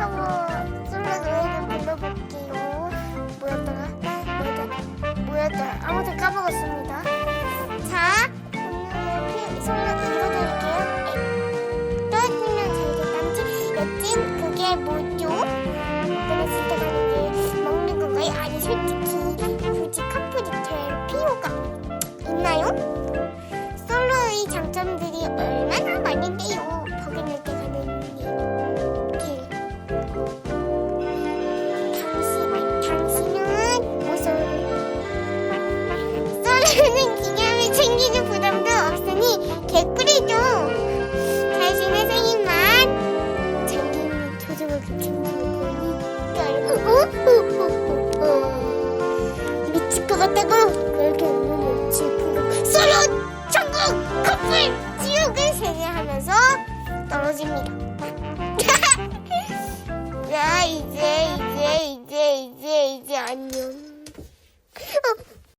하고 술래 노래를 불러볼게요. 뭐였더라? 뭐였더라? 뭐였더라? 아무튼 까먹었습니다. 자, 오늘 술래 읽어드릴게요. 떨어지면 잘겠단지 여친 그게 뭐죠? 그랬을 때 가는 게 먹는 건가요? 아니 솔직히 굳이 커플이 될 필요가 있나요? 솔로의 장점들이 얼마나 많은데요? 솔로는 기념을 챙기는 부담도 없으니 개꿀이죠. 자신의 생일만 챙기는 조정을 챙기는 거니까요. 미칠 것 같다고 그렇게 웃는 질풍도 솔로 천국 커플 지옥을 세례하면서 떨어집니다.